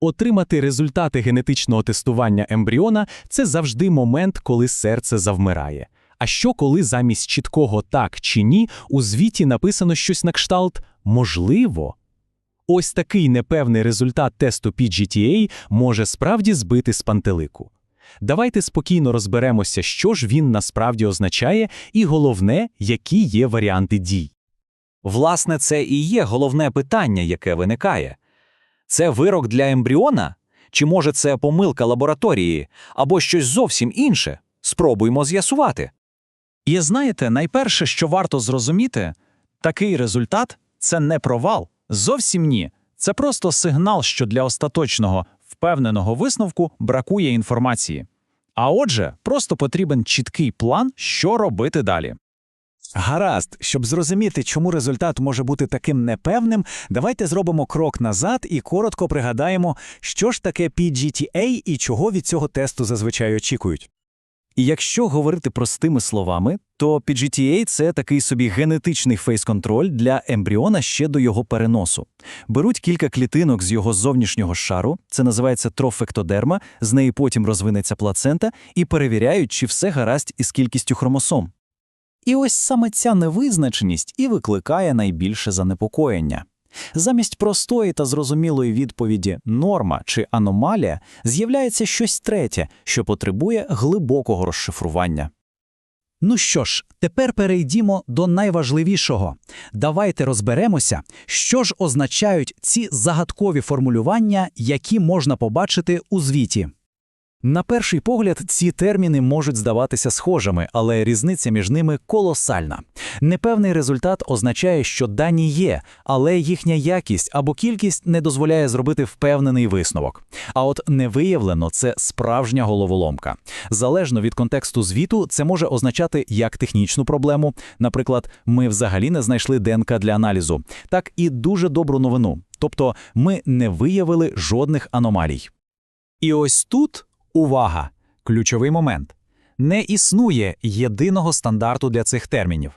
Отримати результати генетичного тестування ембріона це завжди момент, коли серце завмирає. А що коли замість чіткого так чи ні у звіті написано щось на кшталт можливо? Ось такий непевний результат тесту PGTA може справді збити з пантелику. Давайте спокійно розберемося, що ж він насправді означає, і головне, які є варіанти дій. Власне, це і є головне питання, яке виникає. Це вирок для ембріона? Чи може це помилка лабораторії, або щось зовсім інше? Спробуймо з'ясувати. І знаєте, найперше, що варто зрозуміти, такий результат це не провал. Зовсім ні. Це просто сигнал, що для остаточного, впевненого висновку бракує інформації. А отже, просто потрібен чіткий план, що робити далі. Гаразд, щоб зрозуміти, чому результат може бути таким непевним, давайте зробимо крок назад і коротко пригадаємо, що ж таке PGTA і чого від цього тесту зазвичай очікують. І якщо говорити простими словами, то PGTA – це такий собі генетичний фейс-контроль для ембріона ще до його переносу. Беруть кілька клітинок з його зовнішнього шару, це називається трофектодерма, з неї потім розвинеться плацента, і перевіряють, чи все гаразд із кількістю хромосом. І ось саме ця невизначеність і викликає найбільше занепокоєння. Замість простої та зрозумілої відповіді норма чи аномалія з'являється щось третє, що потребує глибокого розшифрування. Ну що ж, тепер перейдімо до найважливішого. Давайте розберемося, що ж означають ці загадкові формулювання, які можна побачити у звіті. На перший погляд, ці терміни можуть здаватися схожими, але різниця між ними колосальна. Непевний результат означає, що дані є, але їхня якість або кількість не дозволяє зробити впевнений висновок. А от невиявлено це справжня головоломка. Залежно від контексту звіту, це може означати як технічну проблему, наприклад, ми взагалі не знайшли ДНК для аналізу, так і дуже добру новину. Тобто ми не виявили жодних аномалій. І ось тут увага, ключовий момент. Не існує єдиного стандарту для цих термінів.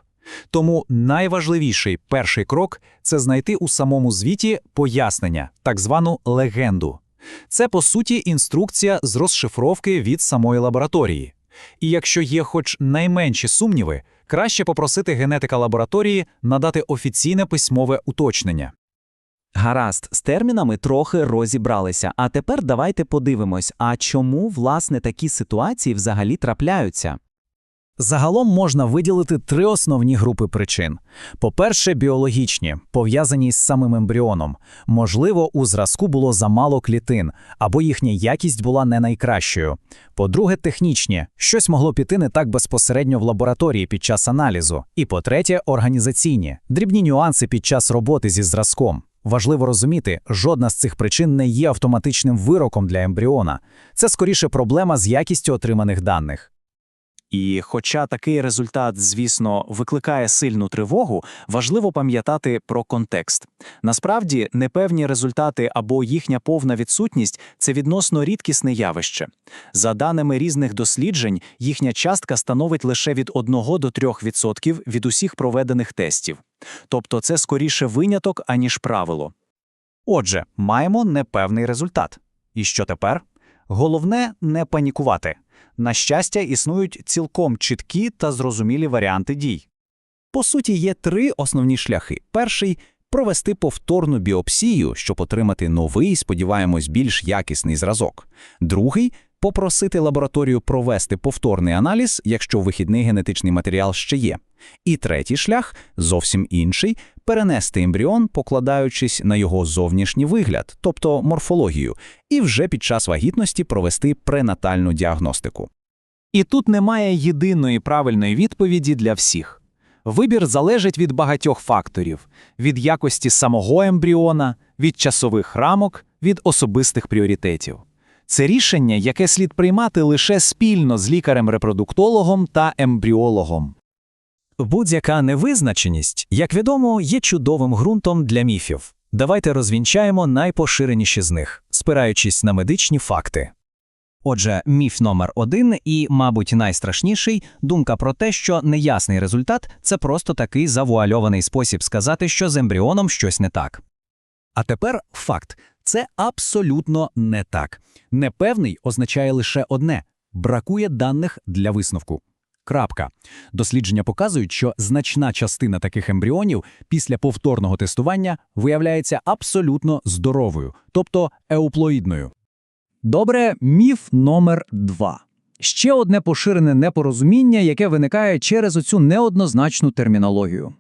Тому найважливіший перший крок це знайти у самому звіті пояснення, так звану легенду. Це, по суті, інструкція з розшифровки від самої лабораторії. І якщо є хоч найменші сумніви, краще попросити генетика лабораторії надати офіційне письмове уточнення. Гаразд, з термінами трохи розібралися. А тепер давайте подивимось, а чому, власне, такі ситуації взагалі трапляються? Загалом можна виділити три основні групи причин. По-перше, біологічні, пов'язані з самим ембріоном. Можливо, у зразку було замало клітин, або їхня якість була не найкращою. По-друге, технічні, щось могло піти не так безпосередньо в лабораторії під час аналізу. І по-третє, організаційні, дрібні нюанси під час роботи зі зразком. Важливо розуміти, жодна з цих причин не є автоматичним вироком для ембріона. Це скоріше проблема з якістю отриманих даних. І хоча такий результат, звісно, викликає сильну тривогу, важливо пам'ятати про контекст. Насправді, непевні результати або їхня повна відсутність це відносно рідкісне явище. За даними різних досліджень, їхня частка становить лише від 1 до 3% від усіх проведених тестів. Тобто це скоріше виняток, аніж правило. Отже, маємо непевний результат. І що тепер? Головне не панікувати. На щастя, існують цілком чіткі та зрозумілі варіанти дій. По суті, є три основні шляхи. Перший провести повторну біопсію, щоб отримати новий, сподіваємось, більш якісний зразок. Другий попросити лабораторію провести повторний аналіз, якщо вихідний генетичний матеріал ще є. І третій шлях зовсім інший перенести ембріон, покладаючись на його зовнішній вигляд, тобто морфологію, і вже під час вагітності провести пренатальну діагностику. І тут немає єдиної правильної відповіді для всіх. Вибір залежить від багатьох факторів: від якості самого ембріона, від часових рамок, від особистих пріоритетів. Це рішення, яке слід приймати лише спільно з лікарем-репродуктологом та ембріологом. Будь-яка невизначеність, як відомо, є чудовим ґрунтом для міфів. Давайте розвінчаємо найпоширеніші з них, спираючись на медичні факти. Отже, міф номер один і, мабуть, найстрашніший думка про те, що неясний результат це просто такий завуальований спосіб сказати, що з ембріоном щось не так. А тепер факт. Це абсолютно не так. Непевний означає лише одне – бракує даних для висновку. Крапка. Дослідження показують, що значна частина таких ембріонів після повторного тестування виявляється абсолютно здоровою, тобто еуплоїдною. Добре, міф номер два. Ще одне поширене непорозуміння, яке виникає через оцю неоднозначну термінологію.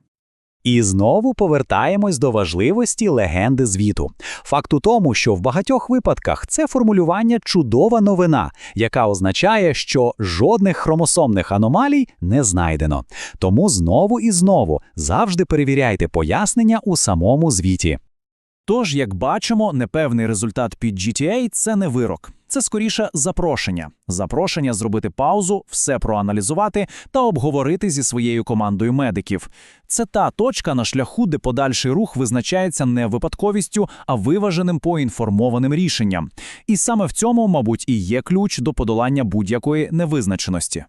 І знову повертаємось до важливості легенди звіту. Факт у тому, що в багатьох випадках це формулювання чудова новина, яка означає, що жодних хромосомних аномалій не знайдено. Тому знову і знову завжди перевіряйте пояснення у самому звіті. Тож, як бачимо, непевний результат під GTA – це не вирок. Це скоріше запрошення. Запрошення зробити паузу, все проаналізувати та обговорити зі своєю командою медиків. Це та точка на шляху, де подальший рух визначається не випадковістю, а виваженим поінформованим рішенням. І саме в цьому, мабуть, і є ключ до подолання будь-якої невизначеності.